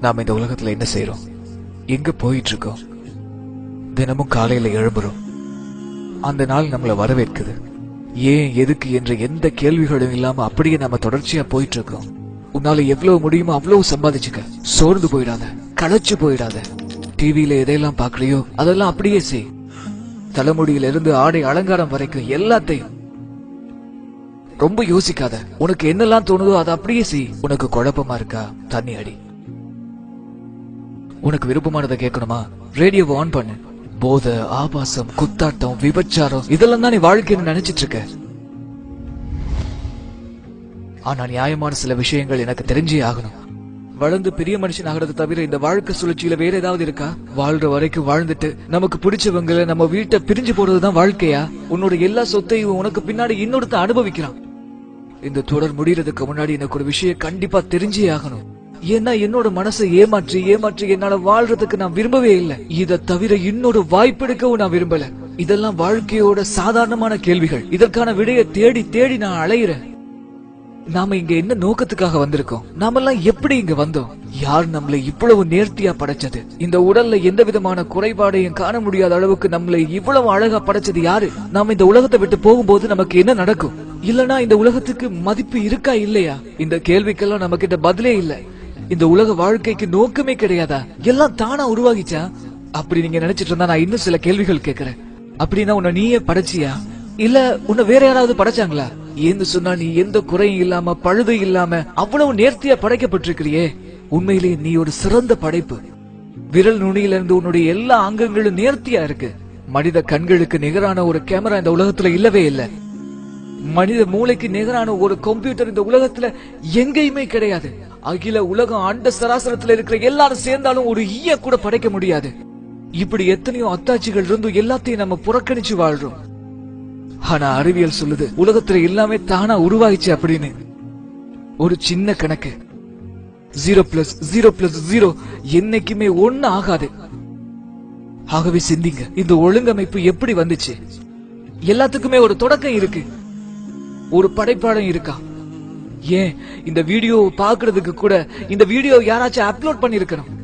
நாம் இந்த உலகத்தில் என்ன செய்கிறோம் எங்க போயிட்டு இருக்கோம் தினமும் காலையில் எழும்புறோம். அந்த நாள் நம்மளை வரவேற்குது. ஏன் எதுக்கு என்ற எந்த கேள்விகளும் இல்லாம அப்படியே நம்ம தொடர்ச்சியா போயிட்டு இருக்கோம் உன்னால எவ்வளவு முடியுமோ அவ்வளவு சம்பாதிச்சுக்க. சோர்ந்து போயிடாத. களைச்சு போயிடாத. டிவியில எதையெல்லாம் பாக்குறியோ அதெல்லாம் அப்படியே செய். தலைமுடியில இருந்து ஆடை அலங்காரம் வரைக்கும் எல்லாத்தையும். ரொம்ப யோசிக்காத. உனக்கு என்னெல்லாம் தோணுதோ அதை அப்படியே செய். உனக்கு குழப்பமா இருக்கா? தண்ணி அடி. உனக்கு விருப்பமானதை கேட்கணுமா? ரேடியோவை ஆன் பண்ணு. போதை ஆபாசம் குத்தாட்டம் விபச்சாரம் இதெல்லாம் தான் நீ வாழ்க்கைன்னு நினைச்சிட்டு இருக்க. ஆனா நியாயமான சில விஷயங்கள் எனக்கு தெரிஞ்சே ஆகணும். வளர்ந்து பெரிய மனுஷன் ஆகிறது தவிர இந்த வாழ்க்கை சுழற்சியில வேற ஏதாவது இருக்கா? வாழ்ற வரைக்கும் வாழ்ந்துட்டு நமக்கு பிடிச்சவங்கள நம்ம வீட்டை பிரிஞ்சு போறதுதான் வாழ்க்கையா? உன்னோட எல்லா சொத்தையும் உனக்கு பின்னாடி இன்னொருத்த அனுபவிக்கிறான். இந்த தொடர் முடியறதுக்கு முன்னாடி எனக்கு ஒரு விஷயம் கண்டிப்பா தெரிஞ்சே ஆகணும். ஏன்னா என்னோட மனசை ஏமாற்றி ஏமாற்றி என்னால வாழ்றதுக்கு நான் விரும்பவே இல்லை. இத தவிர இன்னொரு வாய்ப்பெடுக்கவும் நான் விரும்பல. இதெல்லாம் வாழ்க்கையோட சாதாரணமான கேள்விகள். இதற்கான விடையை தேடி தேடி நான் அலையிறேன். நாம இங்க என்ன நோக்கத்துக்காக வந்திருக்கோம்? நாமெல்லாம் எப்படி இங்க வந்தோம்? யார் நம்மளை இவ்வளவு நேர்த்தியா படைச்சது? இந்த உடல்ல எந்த விதமான குறைபாடையும் காண முடியாத அளவுக்கு நம்மளை இவ்வளவு அழகா படைச்சது யாரு? நாம இந்த உலகத்தை விட்டு போகும்போது நமக்கு என்ன நடக்கும்? இல்லனா இந்த உலகத்துக்கு மதிப்பு இருக்கா இல்லையா? இந்த கேள்விக்கெல்லாம் நமக்கு இந்த பதிலே இல்லை. இந்த உலக வாழ்க்கைக்கு நோக்கமே கிடையாதா? எல்லாம் தானா உருவாகிச்சா? அப்படி நீங்க நினைச்சிட்டு இருந்தா நான் இன்னும் சில கேள்விகள் கேக்குறேன். அப்படின்னா உன்னை நீயே படைச்சியா? இல்ல உன்னை வேற யாராவது படைச்சாங்களா? ஏன்னு சொன்னா நீ எந்த குறையும் இல்லாம பழுது இல்லாம அவ்வளவு நேர்த்தியா படைக்கப்பட்டிருக்கிறியே. உண்மையிலேயே நீ ஒரு சிறந்த படைப்பு. விரல் நுனியில இருந்து உன்னுடைய எல்லா அங்கங்களும் நேர்த்தியா இருக்கு. மனித கண்களுக்கு நிகரான ஒரு கேமரா இந்த உலகத்துல இல்லவே இல்ல. மனித மூளைக்கு நிகரான ஒரு கம்ப்யூட்டர் இந்த உலகத்துல எங்கேயுமே கிடையாது. அகில உலகம் அண்ட சராசரத்துல இருக்கிற எல்லாரும் சேர்ந்தாலும் ஒரு ஈய கூட படைக்க முடியாது. இப்படி எத்தனையோ அத்தாட்சிகள் இருந்தும் எல்லாத்தையும் நம்ம புறக்கணிச்சு வாழ்றோம். ஆனா அறிவியல் சொல்லுது உலகத்துல எல்லாமே தானா உருவாயிச்சு அப்படின்னு. ஒரு சின்ன கணக்கு. Zero plus zero plus zero என்னைக்குமே ஒன்னு ஆகாது. ஆகவே சிந்திங்க இந்த ஒழுங்கமைப்பு எப்படி வந்துச்சு? எல்லாத்துக்குமே ஒரு தொடக்கம் இருக்கு. ஒரு படைப்பாளம் இருக்கா? ஏன் இந்த வீடியோ பாக்குறதுக்கு கூட இந்த வீடியோ யாராச்சும் அப்லோட் பண்ணிருக்கணும்?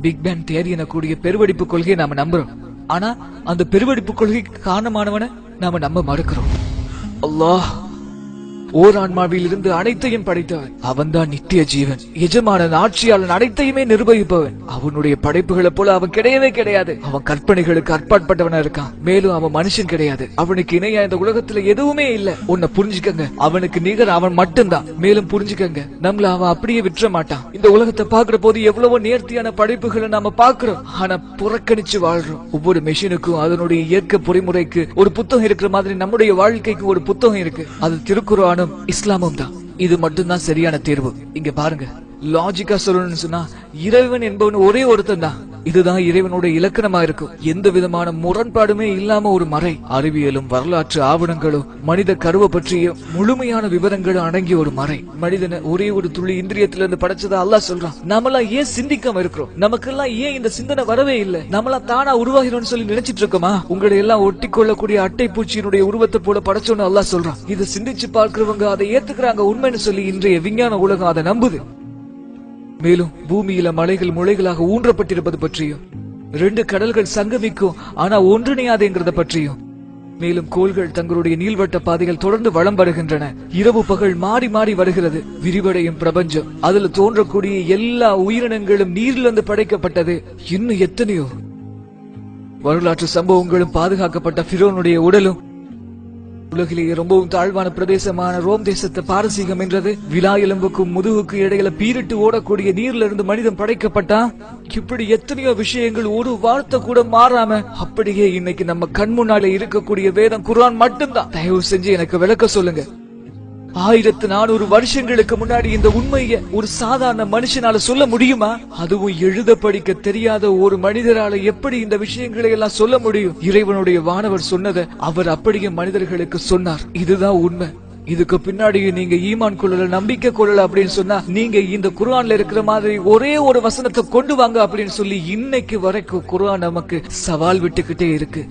பிக் பேங் என கூடிய பெருவெடிப்பு கொள்கையை நாம நம்புறோம். ஆனா அந்த பெருவெடிப்பு கொள்கைக்கு காரணமானவன நாம நம்ப மறுக்கிறோம். அல்லாஹ் ஓர் ஆன்மாவிலிருந்து அனைத்தையும் படைத்தவன். அவன்தான் நித்திய ஜீவன் எஜமானன் ஆட்சியாளன் அனைத்தையுமே நிர்வகிப்பவன். அவனுடைய படைப்புகளை போல அவன் கிடையவே கிடையாது. அவன் கற்பனைகளுக்கு அற்பாட்பட்டவனா இருக்கான். மேலும் அவன் மனுஷன் கிடையாது. அவனுக்கு இணையா இந்த உலகத்துல எதுவுமே இல்ல. உன்னை புரிஞ்சுக்கங்க. அவனுக்கு நிகர் அவன் மட்டும்தான். மேலும் புரிஞ்சுக்கங்க. நம்மள அவன் அப்படியே விட்டுற மாட்டான். இந்த உலகத்தை பாக்குற போது எவ்வளவோ நேர்த்தியான படைப்புகளை நாம பாக்குறோம் ஆனா புறக்கணிச்சு வாழ்றோம். ஒவ்வொரு மெஷினுக்கும் அதனுடைய இயற்கை பொறிமுறைக்கு ஒரு புத்தகம் இருக்கிற மாதிரி நம்முடைய வாழ்க்கைக்கு ஒரு புத்தகம் இருக்கு. அது திருக்குறானும் இஸ்லாமும் தான். இது மட்டும்தான் சரியான தேர்வு. இங்க பாருங்க. லாஜிக்கா சொல்லணும்னு சொன்னா இறைவன் என்பவன் ஒரே ஒருத்தன் தான். இதுதான் இறைவனோட இலக்கணமா இருக்கும் எந்த விதமான முரண்பாடுமே இல்லாம ஒரு மறை. அறிவியலும் வரலாற்று ஆவணங்களும் மனித கருவை பற்றிய முழுமையான விவரங்களும் அடங்கிய ஒரு மறை. மனிதனை ஒரே ஒரு துளி இந்திரியத்திலிருந்து படைச்சதா அல்லாஹ் சொல்றான். நம்மளாம் ஏன் சிந்திக்காம இருக்கிறோம்? நமக்கெல்லாம் ஏன் இந்த சிந்தனை வரவே இல்லை? நம்மளா தானா உருவாகிறோம்னு சொல்லி நினைச்சிட்டு இருக்கோமா உங்களை எல்லாம் ஒட்டி கொள்ளக்கூடிய அட்டை பூச்சியினுடைய உருவத்தை போல படைச்சோன்னு அல்லாஹ் சொல்றான். இதை சிந்திச்சு பார்க்கிறவங்க அதை ஏத்துக்கிறாங்க உண்மைன்னு சொல்லி இன்றைய விஞ்ஞான உலகம் அதை நம்புது. மேலும் பூமியில மலைகள் முளைகளாக ஊன்றப்பட்டிருப்பது பற்றியும் ரெண்டு கடல்கள் சங்கமிக்கும் ஆனா ஒன்றிணையாதுங்கிறத பற்றியும். மேலும் கோள்கள் தங்களுடைய நீள்வட்ட பாதைகள் தொடர்ந்து வளம் வருகின்றன. இரவு பகல் மாறி மாறி வருகிறது. விரிவடையும் பிரபஞ்சம். அதுல தோன்றக்கூடிய எல்லா உயிரினங்களும் நீரிலிருந்து படைக்கப்பட்டது. இன்னும் எத்தனையோ? வரலாற்று சம்பவங்களும் பாதுகாக்கப்பட்ட பிரோனுடைய உடலும் உலகிலேயே ரொம்பவும் தாழ்வான பிரதேசமான ரோம் தேசத்தை பாரசீகம் என்றது. விழா எலும்புக்கும் முதுகுக்கும் இடையில பீரிட்டு ஓடக்கூடிய நீர்ல இருந்து மனிதன் படைக்கப்பட்டான் இப்படி எத்தனையோ விஷயங்கள் ஒரு வார்த்தை கூட மாறாம அப்படியே இன்னைக்கு நம்ம கண் முன்னாலே இருக்கக்கூடிய வேதம் குரான் மட்டும்தான். தயவு செஞ்சு எனக்கு விளக்க சொல்லுங்க. ஆயிரத்து நானூறு வருஷங்களுக்கு முன்னாடி இந்த உண்மையை ஒரு சாதாரண மனுஷனால சொல்ல முடியுமா? அதுவும் எழுத படிக்க தெரியாத ஒரு மனிதரால எப்படி இந்த விஷயங்களை எல்லாம் சொல்ல முடியும்? இறைவனுடைய வானவர் சொன்னதை அவர் அப்படியே மனிதர்களுக்கு சொன்னார். இதுதான் உண்மை. இதுக்கு பின்னாடி நீங்க ஈமான் கொள்ளல நம்பிக்கை கொள்ளல அப்படின்னு சொன்னா நீங்க இந்த குர்ஆன்ல இருக்கிற மாதிரி ஒரே ஒரு வசனத்தை கொண்டு வாங்க அப்படின்னு சொல்லி இன்னைக்கு வரைக்கும் குர்ஆன் நமக்கு சவால் விட்டுக்கிட்டே இருக்கு.